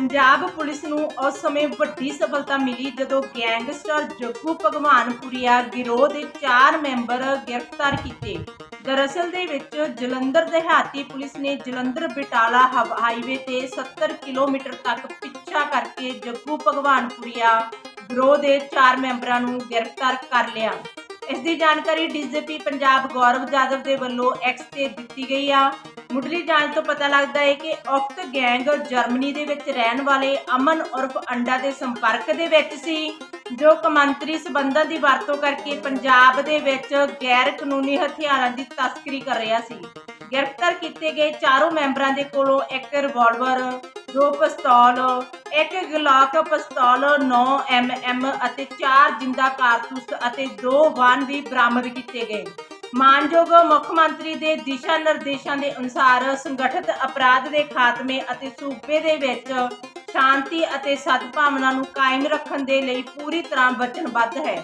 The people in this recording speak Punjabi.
ਪੰਜਾਬ ਪੁਲਿਸ ਨੂੰ ਉਸ ਸਮੇਂ ਵੱਡੀ ਸਫਲਤਾ ਮਿਲੀ ਜਦੋਂ ਗੈਂਗਸਟਰ ਜੱਗੂ ਭਗਵਾਨਪੁਰੀਆ ਗਿਰੋਹ ਦੇ 4 ਮੈਂਬਰ ਗ੍ਰਿਫਤਾਰ ਕੀਤੇ। ਦਰਅਸਲ ਦੇ ਵਿੱਚ ਜਲੰਧਰ, ਦਿਹਾਤੀ ਪੁਲਿਸ ਨੇ ਜਲੰਧਰ ਬਟਾਲਾ ਹਾਈਵੇ ਤੇ 70 ਕਿਲੋਮੀਟਰ ਤੱਕ ਪਿੱਛਾ ਕਰਕੇ ਜੱਗੂ ਭਗਵਾਨਪੁਰੀਆ ਗਿਰੋਹ ਦੇ 4 ਮੈਂਬਰਾਂ ਨੂੰ ਗ੍ਰਿਫਤਾਰ ਕਰ ਲਿਆ। ਇਸ ਦੀ ਜਾਣਕਾਰੀ ਡੀਜੀਪੀ ਪੰਜਾਬ ਗੌਰਵ ਜਾਦਵ ਦੇ ਵੱਲੋਂ ਐਕਸ ਤੇ ਦਿੱਤੀ ਗਈ ਆ। ਮੁੱਢਲੀ ਜਾਂਚ ਤੋਂ ਪਤਾ ਲੱਗਦਾ ਹੈ ਕਿ ਉਕਤ ਗੈਂਗ ਜਰਮਨੀ ਦੇ ਵਿੱਚ ਰਹਿਣ ਵਾਲੇ ਅਮਨ ਉਰਫ ਅੰਡਾ ਦੇ ਸੰਪਰਕ ਦੇ ਵਿੱਚ ਸੀ, ਜੋ ਕਮਾਂਤਰੀ ਸਬੰਧਾਂ ਦੀ ਵਰਤੋਂ ਕਰਕੇ ਪੰਜਾਬ ਦੇ ਵਿੱਚ ਗੈਰ ਕਾਨੂੰਨੀ ਹਥਿਆਰਾਂ ਦੀ ਤਸਕਰੀ ਕਰ ਰਿਹਾ ਸੀ। ਗ੍ਰਿਫਤਾਰ ਕੀਤੇ ਗਏ ਚਾਰੋਂ ਮੈਂਬਰਾਂ ਦੇ ਕੋਲੋਂ ਇੱਕ ਰਿਵਾਲਵਰ ਦੋ ਪਿਸਤੌਲ, ਇੱਕ ਗਲਾਕ ਪਿਸਤੌਲ 9 ਐਮਐਮ ਅਤੇ ਚਾਰ ਜਿੰਦਾ ਕਾਰਤੂਸ ਅਤੇ ਦੋ ਵਾਹਨ ਵੀ ਬਰਾਮਦ ਕੀਤੇ ਗਏ। ਮਾਨਯੋਗ ਮੁੱਖ ਮੰਤਰੀ ਦੇ ਦਿਸ਼ਾ ਨਿਰਦੇਸ਼ਾਂ ਦੇ ਅਨੁਸਾਰ ਸੰਗਠਿਤ ਅਪਰਾਧ ਦੇ ਖਾਤਮੇ ਅਤੇ ਸੂਬੇ ਦੇ ਵਿੱਚ ਸ਼ਾਂਤੀ ਅਤੇ ਸਦਭਾਵਨਾ ਨੂੰ ਕਾਇਮ ਰੱਖਣ ਦੇ ਲਈ ਪੂਰੀ ਤਰ੍ਹਾਂ ਵਚਨਬੱਧ ਹੈ।